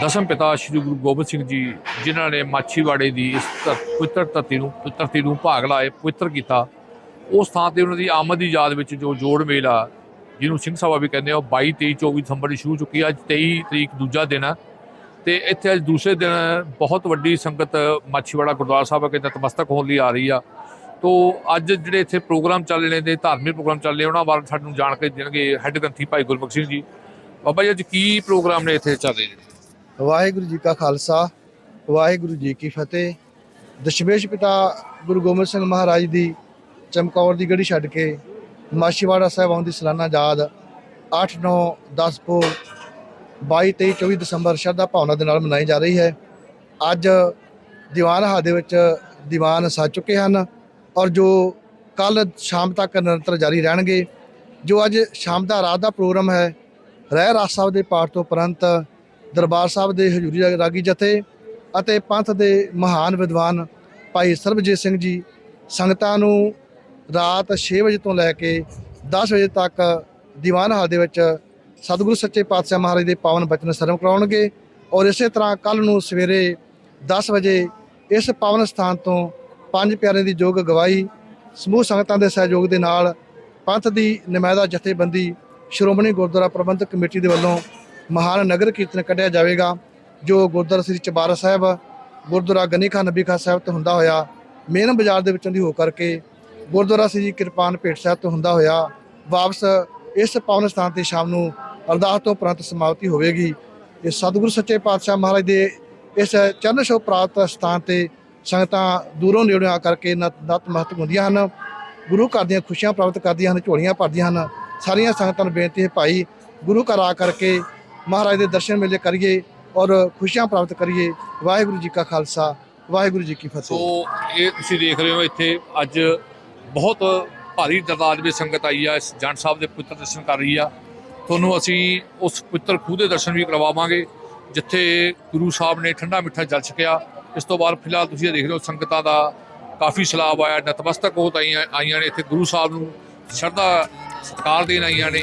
ਦਸਮ ਪਿਤਾ ਸ੍ਰੀ ਗੁਰੂ ਗੋਬਿੰਦ ਸਿੰਘ ਜੀ, ਜਿਨ੍ਹਾਂ ਨੇ ਮਾਛੀਵਾੜੇ ਦੀ ਇਸ ਧਰ- ਪਵਿੱਤਰ ਧਰਤੀ ਨੂੰ ਧਰਤੀ ਨੂੰ ਭਾਗ ਲਾਏ, ਪਵਿੱਤਰ ਕੀਤਾ, ਉਸ ਥਾਂ ਤੇ ਉਹਨਾਂ ਦੀ ਆਮਦ ਦੀ ਯਾਦ ਵਿੱਚ ਜੋ ਜੋੜ ਮੇਲਾ ਜਿਹਨੂੰ ਸਿੰਘ ਸਭਾ ਵੀ ਕਹਿੰਦੇ ਆ, ਉਹ 22 23 24 ਦਸੰਬਰ ਦੀ ਸ਼ੁਰੂ ਚੁੱਕੀ ਹੈ। ਅੱਜ 23 ਤਰੀਕ ਦੂਜਾ ਦਿਨ ਆ। ਤੇ ਇੱਥੇ ਅੱਜ ਦੂਸਰੇ ਦਿਨ ਬਹੁਤ ਵੱਡੀ ਸੰਗਤ ਮਾਛੀਵਾੜਾ ਗੁਰਦੁਆਰਾ ਸਾਹਿਬ ਅਗੇ ਨਤਮਸਤਕ ਹੋਣ ਲਈ ਆ ਰਹੀ ਆ। ਤੋ ਅੱਜ ਜਿਹੜੇ ਇੱਥੇ ਪ੍ਰੋਗਰਾਮ ਚੱਲ ਰਹੇ ਨੇ ਧਾਰਮਿਕ ਪ੍ਰੋਗਰਾਮ ਚੱਲ ਰਹੇ ਉਹਨਾਂ ਬਾਰੇ ਸਾਨੂੰ ਜਾਣਕਾਰੀ ਦੇਣਗੇ, ਹੈੱਡ ਗ੍ਰੰਥੀ ਭਾਈ ਗੁਰਮੁਖ ਸਿੰਘ ਜੀ। ਬਾਬਾ ਜੀ, ਅੱਜ ਕੀ ਪ੍ਰੋਗਰਾਮ ਨੇ ਇੱਥੇ ਚੱਲ ਰਹੇ ਨੇ? ਵਾਹਿਗੁਰੂ ਜੀ ਕਾ ਖਾਲਸਾ, ਵਾਹਿਗੁਰੂ ਜੀ ਕੀ ਫਤਿਹ। ਦਸ਼ਮੇਸ਼ ਪਿਤਾ ਗੁਰੂ ਗੋਬਿੰਦ ਸਿੰਘ ਮਹਾਰਾਜ ਦੀ ਚਮਕੌਰ ਦੀ ਗੜੀ ਛੱਡ ਕੇ ਮਾਛੀਵਾੜਾ ਸਾਹਿਬ ਆਉਣ ਦੀ ਸਲਾਨਾ ਯਾਦ 8 9 10 ਪੋ 22 23 24 ਦਸੰਬਰ ਸ਼ਰਧਾ ਭਾਵਨਾ ਦੇ ਨਾਲ ਮਨਾਈ ਜਾ ਰਹੀ ਹੈ। ਅੱਜ ਦੀਵਾਨ ਹਾਲ ਦੇ ਵਿੱਚ ਦੀਵਾਨ ਸੱਜ ਚੁੱਕੇ ਹਨ ਔਰ ਜੋ ਕੱਲ ਸ਼ਾਮ ਤੱਕ ਨਿਰੰਤਰ ਜਾਰੀ ਰਹਿਣਗੇ, ਜੋ ਅੱਜ ਸ਼ਾਮ ਦਾ ਰਾਤ ਦਾ ਪ੍ਰੋਗਰਾਮ ਹੈ, ਰਹਿ ਰਾਸ ਸਾਹਿਬ ਦੇ ਪਾਠ ਤੋਂ ਉਪਰੰਤ ਦਰਬਾਰ ਸਾਹਿਬ ਦੇ ਹਜ਼ੂਰੀ ਰਾਗੀ ਜਥੇ ਅਤੇ ਪੰਥ ਦੇ ਮਹਾਨ ਵਿਦਵਾਨ ਭਾਈ ਸਰਬਜੀਤ ਸਿੰਘ ਜੀ ਸੰਗਤਾਂ ਨੂੰ ਰਾਤ 6 ਵਜੇ ਤੋਂ ਲੈ ਕੇ 10 ਵਜੇ ਤੱਕ ਦੀਵਾਨ ਹਾਲ ਦੇ ਵਿੱਚ ਸਤਿਗੁਰੂ ਸੱਚੇ ਪਾਤਸ਼ਾਹ ਮਹਾਰਾਜ ਦੇ ਪਾਵਨ ਬਚਨ ਸਰਵ ਕਰਾਉਣਗੇ ਔਰ ਇਸੇ ਤਰ੍ਹਾਂ ਕੱਲ ਨੂੰ ਸਵੇਰੇ 10 ਵਜੇ ਇਸ ਪਾਵਨ ਸਥਾਨ ਤੋਂ ਪੰਜ ਪਿਆਰਿਆਂ ਦੀ ਜੋਗ ਗਵਾਈ ਸਮੂਹ ਸੰਗਤਾਂ ਦੇ ਸਹਿਯੋਗ ਦੇ ਨਾਲ ਪੰਥ ਦੀ ਨਮਾਇਦਾ ਜਥੇਬੰਦੀ ਸ਼੍ਰੋਮਣੀ ਗੁਰਦੁਆਰਾ ਪ੍ਰਬੰਧਕ ਕਮੇਟੀ ਦੇ ਵੱਲੋਂ ਮਹਾਨ ਨਗਰ ਕੀਰਤਨ ਕੱਢਿਆ ਜਾਵੇਗਾ, ਜੋ ਗੁਰਦੁਆਰਾ ਸ੍ਰੀ ਚਬਾਰਾ ਸਾਹਿਬ, ਗੁਰਦੁਆਰਾ ਗਨੀ ਖਾਨ ਨਬੀ ਖਾਨ ਸਾਹਿਬ ਤੋਂ ਹੁੰਦਾ ਹੋਇਆ, ਮੇਨ ਬਾਜ਼ਾਰ ਦੇ ਵਿੱਚੋਂ ਦੀ ਹੋ ਕਰਕੇ ਗੁਰਦੁਆਰਾ ਸ੍ਰੀ ਕਿਰਪਾਨ ਭੇਟ ਸਾਹਿਬ ਤੋਂ ਹੁੰਦਾ ਹੋਇਆ, ਵਾਪਸ ਇਸ ਪਾਵਨ ਸਥਾਨ ਤੇ ਸ਼ਾਮ ਨੂੰ ਅਰਦਾਸ ਤੋਂ ਉਪਰੰਤ ਸਮਾਪਤੀ ਹੋਵੇਗੀ। ਇਹ ਸਤਿਗੁਰੂ ਸੱਚੇ ਪਾਤਸ਼ਾਹ ਮਹਾਰਾਜ ਦੇ ਇਸ ਚਰਨ ਛੋਹ ਪ੍ਰਾਪਤ ਸਥਾਨ ਤੇ ਸੰਗਤਾਂ ਦੂਰੋਂ ਨੇੜਿਓਂ ਆ ਕਰਕੇ ਨਤ- ਨਤਮਸਤਕ ਹੁੰਦੀਆਂ ਹਨ। ਗੁਰੂ ਘਰ ਦੀਆਂ ਖੁਸ਼ੀਆਂ ਪ੍ਰਾਪਤ ਕਰਦੀਆਂ ਹਨ, ਝੋਲੀਆਂ ਭਰਦੀਆਂ ਹਨ। ਸਾਰੀਆਂ ਸੰਗਤਾਂ ਨੂੰ ਬੇਨਤੀ ਹੈ, ਭਾਈ ਗੁਰੂ ਘਰ ਆ ਕਰਕੇ ਮਹਾਰਾਜ ਦੇ ਦਰਸ਼ਨ ਮੇਲੇ ਕਰੀਏ ਔਰ ਖੁਸ਼ੀਆਂ ਪ੍ਰਾਪਤ ਕਰੀਏ। ਵਾਹਿਗੁਰੂ ਜੀ ਕਾ ਖਾਲਸਾ, ਵਾਹਿਗੁਰੂ ਜੀ ਕੀ ਫਤਿਹ। ਸੋ ਇਹ ਤੁਸੀਂ ਦੇਖ ਰਹੇ ਹੋ, ਇੱਥੇ ਅੱਜ ਬਹੁਤ ਭਾਰੀ ਤਾਦਾਦ ਵਿੱਚ ਸੰਗਤ ਆਈ ਆ, ਇਸ ਜੰਡ ਸਾਹਿਬ ਦੇ ਪੁੱਤਰ ਦਰਸ਼ਨ ਕਰ ਰਹੀ ਆ। ਤੁਹਾਨੂੰ ਅਸੀਂ ਉਸ ਪੁੱਤਰ ਖੂਹ ਦੇ ਦਰਸ਼ਨ ਵੀ ਕਰਵਾਵਾਂਗੇ, ਜਿੱਥੇ ਗੁਰੂ ਸਾਹਿਬ ਨੇ ਠੰਡਾ ਮਿੱਠਾ ਜਲ ਛਕਿਆ। ਇਸ ਤੋਂ ਬਾਅਦ ਫਿਲਹਾਲ ਤੁਸੀਂ ਇਹ ਦੇਖ ਰਹੇ ਹੋ, ਸੰਗਤਾਂ ਦਾ ਕਾਫੀ ਸਲਾਬ ਆਇਆ, ਨਤਮਸਤਕ ਹੋ ਆਈਆਂ ਆਈਆਂ ਨੇ। ਇੱਥੇ ਗੁਰੂ ਸਾਹਿਬ ਨੂੰ ਸ਼ਰਧਾ, ਸਤਿਕਾਰ ਦੇਣ ਆਈਆਂ ਨੇ।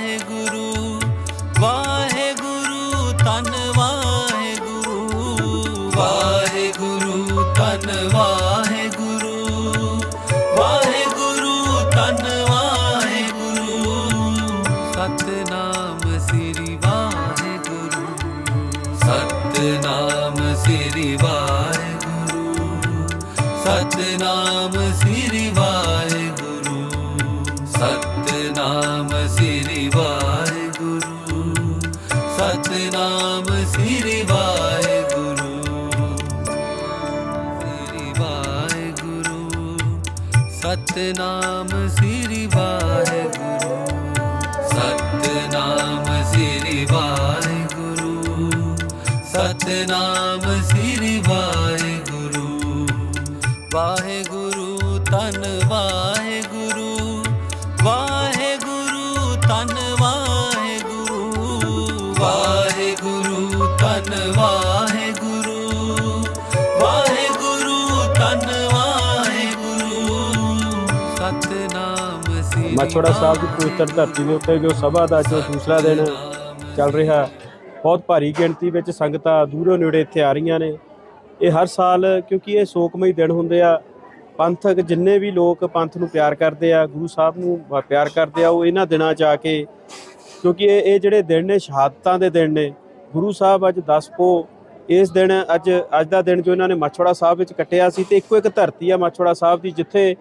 ਸਤਨਾਮ ਸ੍ਰੀ ਵਾਹਿਗੁਰੂ, ਸਤਨਾਮ ਸ੍ਰੀ ਵਾਹਿਗੁਰੂ, ਸਤਨਾਮ ਸ੍ਰੀ ਵਾਹਿਗੁਰੂ ਸ੍ਰੀ ਵਾਹਿਗੁਰੂ, ਸਤਨਾਮ ਸ੍ਰੀ ਵਾਹਿਗੁਰੂ, ਸਤਨਾਮ ਸ੍ਰੀ ਵਾਹਿਗੁਰੂ, ਸਤਨਾਮ ਸ੍ਰੀ ਵਾਹਿਗੁਰੂ ਵਾਹਿਗੁਰੂ ਤਨ ਵਾਹਿਗੁਰੂ ਵਾਹਿਗੁਰੂ ਤਨ ਵਾਹਿਗੁਰੂ ਵਾਹਿਗੁਰੂ ਤਨ ਵਾਹਿਗੁਰੂ ਵਾਹਿਗੁਰੂ ਤਨ ਵਾਹਿਗੁਰੂ। ਸਤਨਾਮ ਸ੍ਰੀ ਮਾਛੋੜਾ ਸਾਹਿਬ ਦੀ ਪਵਿੱਤਰ ਧਰਤੀ ਦੇ ਉੱਤੇ ਜੋ ਸਭਾ ਦਾ ਜੋ ਦੂਸਰਾ ਦਿਨ ਚੱਲ ਰਿਹਾ ਬਹੁਤ ਭਾਰੀ ਗਿਣਤੀ ਵਿੱਚ ਸੰਗਤਾਂ ਦੂਰੋਂ ਨੇੜੇ ਇੱਥੇ ਆ ਰਹੀਆਂ ਨੇ। ਇਹ ਹਰ ਸਾਲ, ਕਿਉਂਕਿ ਇਹ ਸੋਕਮਈ ਦਿਨ ਹੁੰਦੇ ਆ, ਪੰਥਕ ਜਿੰਨੇ ਵੀ ਲੋਕ ਪੰਥ ਨੂੰ ਪਿਆਰ ਕਰਦੇ ਆ, ਗੁਰੂ ਸਾਹਿਬ ਨੂੰ ਪਿਆਰ ਕਰਦੇ ਆ, ਉਹ ਇਹਨਾਂ ਦਿਨਾਂ 'ਚ ਆ ਕੇ, ਕਿਉਂਕਿ ਇਹ ਇਹ ਜਿਹੜੇ ਦਿਨ ਨੇ, ਸ਼ਹਾਦਤਾਂ ਦੇ ਦਿਨ ਨੇ, ਗੁਰੂ ਸਾਹਿਬ ਅੱਜ 10 ਪੋ, ਇਸ ਦਿਨ ਅੱਜ ਅੱਜ ਦਾ ਦਿਨ ਜੋ ਇਹਨਾਂ ਨੇ ਮਾਛੋੜਾ ਸਾਹਿਬ ਵਿੱਚ ਕੱਟਿਆ ਸੀ, ਤੇ ਇੱਕੋ ਇੱਕ ਧਰਤੀ ਆ ਮਾਛੋੜਾ ਸਾਹਿਬ ਦੀ, ਜਿੱਥੇ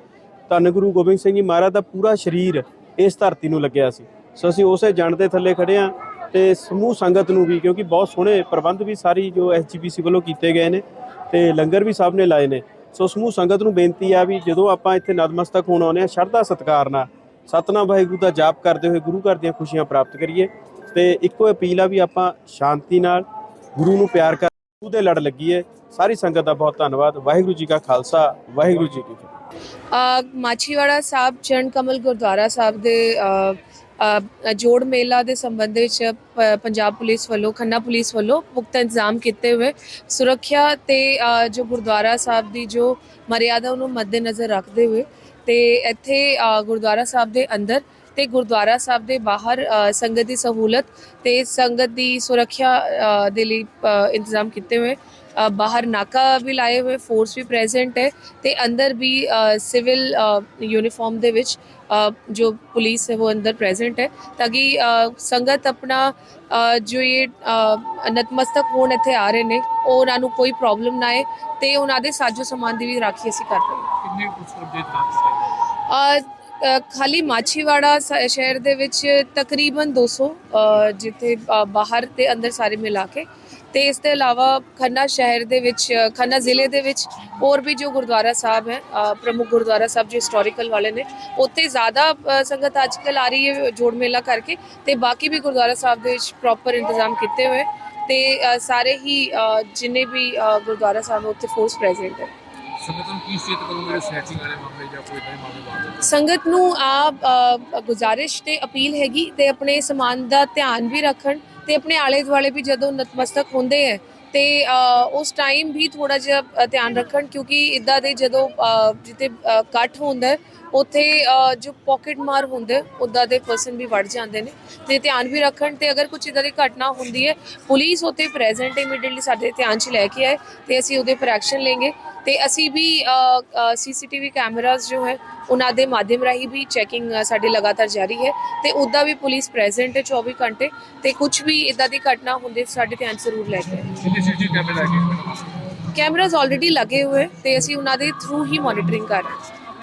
ਧੰਨ ਗੁਰੂ ਗੋਬਿੰਦ ਸਿੰਘ ਜੀ ਮਹਾਰਾਜ ਦਾ ਪੂਰਾ ਸਰੀਰ ਇਸ ਧਰਤੀ ਨੂੰ ਲੱਗਿਆ ਸੀ। ਸੋ ਅਸੀਂ ਉਸੇ ਜਣ ਦੇ ਥੱਲੇ ਖੜੇ ਆ ਤੇ ਸਮੂਹ ਸੰਗਤ ਨੂੰ ਵੀ, ਕਿਉਂਕਿ ਬਹੁਤ ਸੋਹਣੇ ਪ੍ਰਬੰਧ ਵੀ ਸਾਰੀ ਜੋ ਐਸਜੀਪੀਸੀ ਵੱਲੋਂ ਕੀਤੇ ਗਏ ਨੇ ਤੇ ਲੰਗਰ ਵੀ ਸਭ ਨੇ ਲਾਏ ਨੇ। ਸੋ ਸਮੂਹ ਸੰਗਤ ਨੂੰ ਬੇਨਤੀ ਆ ਵੀ ਜਦੋਂ ਆਪਾਂ ਇੱਥੇ ਨਤਮਸਤਕ ਹੋਣ ਆਉਂਦੇ ਆ ਸ਼ਰਧਾ ਸਤਿਕਾਰ ਨਾਲ ਸਤਨਾਮ ਵਾਹਿਗੁਰੂ ਦਾ ਜਾਪ ਕਰਦੇ ਹੋਏ ਗੁਰੂ ਘਰ ਦੀਆਂ ਖੁਸ਼ੀਆਂ ਪ੍ਰਾਪਤ ਕਰੀਏ ਤੇ ਇੱਕੋ ਅਪੀਲ ਆ ਵੀ ਆਪਾਂ ਸ਼ਾਂਤੀ ਨਾਲ ਗੁਰੂ ਨੂੰ ਪਿਆਰ ਕਰ ਗੁਰੂ ਦੇ ਲੜ ਲੱਗੀਏ। ਸਾਰੀ ਸੰਗਤ ਦਾ ਬਹੁਤ ਧੰਨਵਾਦ। ਵਾਹਿਗੁਰੂ ਜੀ ਕਾ ਖਾਲਸਾ, ਵਾਹਿਗੁਰੂ ਜੀ ਕੀ ਫਤਿਹ। ਮਾਛੀਵਾੜਾ ਸਾਹਿਬ, ਚਰਨ ਕਮਲ ਗੁਰਦੁਆਰਾ ਸਾਹਿਬ ਦੇ ਜੋੜ ਮੇਲਾ ਦੇ ਸੰਬੰਧ ਵਿੱਚ ਪ- ਪੰਜਾਬ ਪੁਲਿਸ ਵੱਲੋਂ, ਖੰਨਾ ਪੁਲਿਸ ਵੱਲੋਂ ਪੁਖਤਾ ਇੰਤਜ਼ਾਮ ਕੀਤੇ ਹੋਏ। ਸੁਰੱਖਿਆ ਤੇ ਜੋ ਗੁਰਦੁਆਰਾ ਸਾਹਿਬ ਦੀ ਜੋ ਮਰਿਆਦਾ, ਉਹਨੂੰ ਮੱਦੇਨਜ਼ਰ ਰੱਖਦੇ ਹੋਏ ਤੇ ਇੱਥੇ ਗੁਰਦੁਆਰਾ ਸਾਹਿਬ ਦੇ ਅੰਦਰ ਤੇ ਗੁਰਦੁਆਰਾ ਸਾਹਿਬ ਦੇ ਬਾਹਰ ਸੰਗਤ ਦੀ ਸਹੂਲਤ ਤੇ ਸੰਗਤ ਦੀ ਸੁਰੱਖਿਆ ਦੇ ਲਈ ਇੰਤਜ਼ਾਮ ਕੀਤੇ ਹੋਏ। ਬਾਹਰ ਨਾਕਾ ਵੀ ਲਾਏ ਹੋਏ ਫੋਰਸ ਵੀ ਪ੍ਰੈਜ਼ੈਂਟ ਹੈ ਤੇ ਅੰਦਰ ਵੀ ਸਿਵਲ ਯੂਨੀਫਾਰਮ ਦੇ ਵਿੱਚ ਜੋ ਪੁਲਿਸ ਹੈ ਉਹ ਅੰਦਰ ਪ੍ਰੈਜ਼ੈਂਟ ਹੈ ਤਾਂ ਕਿ ਸੰਗਤ ਆਪਣਾ ਜੋ ਇਹ ਨਤਮਸਤਕ ਹੋਣ ਇੱਥੇ ਆ ਰਹੇ ਨੇ ਉਹ ਉਹਨਾਂ ਨੂੰ ਕੋਈ ਪ੍ਰੋਬਲਮ ਨਾ ਆਏ ਤੇ ਉਹਨਾਂ ਦੇ ਸਾਜੋ ਸਮਾਨ ਦੀ ਵੀ ਰਾਖੀ ਅਸੀਂ ਕਰ ਰਹੇ ਹਾਂ ਕਿੰਨੇ ਕੁ ਫੁੱਟ ਦੇ ਤਨਾਤ ਅ, ਅ, ਖਾਲੀ ਮਾਛੀਵਾੜਾ ਸ- ਸ਼ਹਿਰ ਦੇ ਵਿੱਚ ਤਕਰੀਬਨ 200 ਅ, ਜਿੱਥੇ ਬਾਹਰ ਤੇ ਅੰਦਰ ਸਾਰੇ ਮਿਲਾ ਕੇ ਤੇ ਇਸ ਤੋਂ ਇਲਾਵਾ ਖੰਨਾ ਸ਼ਹਿਰ ਦੇ ਵਿੱਚ ਖੰਨਾ ਜ਼ਿਲ੍ਹੇ ਦੇ ਵਿੱਚ ਹੋਰ ਵੀ ਜੋ ਗੁਰਦੁਆਰਾ ਸਾਹਿਬ ਹੈ ਪ੍ਰਮੁੱਖ ਗੁਰਦੁਆਰਾ ਸਾਹਿਬ ਜੋ ਹਿਸਟੋਰੀਕਲ ਵਾਲੇ ਨੇ ਉੱਥੇ ਜ਼ਿਆਦਾ ਸੰਗਤ ਅੱਜ ਅੱਜਕੱਲ ਆ ਰਹੀ ਹੈ ਜੋੜ ਮੇਲਾ ਕਰਕੇ ਤੇ ਬਾਕੀ ਵੀ ਗੁਰਦੁਆਰਾ ਸਾਹਿਬ ਦੇ ਵਿੱਚ ਪ੍ਰੋਪਰ ਇੰਤਜ਼ਾਮ ਕੀਤੇ ਹੋਏ ਤੇ ਸਾਰੇ ਹੀ ਜਿੰਨੇ ਵੀ ਗੁਰਦੁਆਰਾ ਸਾਹਿਬ ਉੱਥੇ ਫੋਰਸ ਪ੍ਰੈਜ਼ੈਂਟ ਹੈ। ਸੰਗਤ ਨੂੰ ਕੀ ਸੇਤ ਕਰੋ ਮੇਰੇ ਸਨੈਚਿੰਗ ਵਾਲੇ ਮਾਮਲੇ ਜਾਂ ਕੋਈ ਇਦਾਂ ਦੇ ਮਾਮਲੇ ਬਾਅਦ ਸੰਗਤ ਨੂੰ ਆ ਗੁਜ਼ਾਰਿਸ਼ ਤੇ ਅਪੀਲ ਹੈਗੀ ਤੇ ਆਪਣੇ ਸਮਾਨ ਦਾ ਧਿਆਨ ਵੀ ਰੱਖਣ ਤੇ ਆਪਣੇ ਆਲੇ ਦੁਆਲੇ ਵੀ ਜਦੋਂ ਨਤਮਸਤਕ ਹੁੰਦੇ ਹੈ ਤੇ ਉਸ ਟਾਈਮ ਵੀ ਥੋੜਾ ਜਿਹਾ ਧਿਆਨ ਰੱਖਣ ਕਿਉਂਕਿ ਇਦਾਂ ਦੇ ਜਦੋਂ ਅ, ਜਿੱਥੇ ਇਕੱਠ ਹੁੰਦਾ ਉੱਥੇ ਜੋ ਪਾਕਟ ਮਾਰ ਹੁੰਦੇ ਉਦਾਂ ਦੇ ਪਰਸਨ ਵੀ ਵੜ ਜਾਂਦੇ ਨੇ। ਤੇ ਧਿਆਨ ਵੀ ਰੱਖਣ ਤੇ ਅਗਰ ਕੁਝ ਇਦਾਂ ਦੀ ਘਟਨਾ ਹੁੰਦੀ ਹੈ ਪੁਲਿਸ ਉੱਥੇ ਪ੍ਰੈਜ਼ੈਂਟ ਇਮੀਡੀਏਟਲੀ ਸਾਡੇ ਧਿਆਨ 'ਚ ਲੈ ਕੇ ਆਏ ਤੇ ਅਸੀਂ ਉਹਦੇ ਪਰ ਐਕਸ਼ਨ ਲਵਾਂਗੇ ਤੇ ਅਸੀਂ ਵੀ ਸੀਸੀਟੀਵੀ ਕੈਮਰਾਸ ਜੋ ਹੈ ਉਹਨਾਂ ਦੇ ਮਾਧਿਅਮ ਰਾਹੀਂ ਵੀ ਚੈਕਿੰਗ ਸਾਡੀ ਲਗਾਤਾਰ ਜਾਰੀ ਹੈ। ਤੇ ਉੱਦਾਂ ਵੀ ਪੁਲਿਸ ਪ੍ਰੈਜ਼ੈਂਟ ਹੈ 24 ਘੰਟੇ ਤੇ ਕੁਝ ਵੀ ਇਦਾਂ ਦੀ ਘਟਨਾ ਹੁੰਦੀ ਸਾਡੇ ਧਿਆਨ ਜ਼ਰੂਰ ਲੈ ਕੇ ਆਏ। ਕਿੰਨੇ ਸੀਸੀ ਕੈਮਰੇ ਲੱਗੇ ਕੈਮਰਾਸ ਆਲਰੇਡੀ ਲੱਗੇ ਹੋਏ ਤੇ ਅਸੀਂ ਉਹਨਾਂ ਦੇ ਥਰੂ ਹੀ ਮੋਨੀਟਰਿੰਗ ਕਰ ਰਹੇ ਹਾਂ।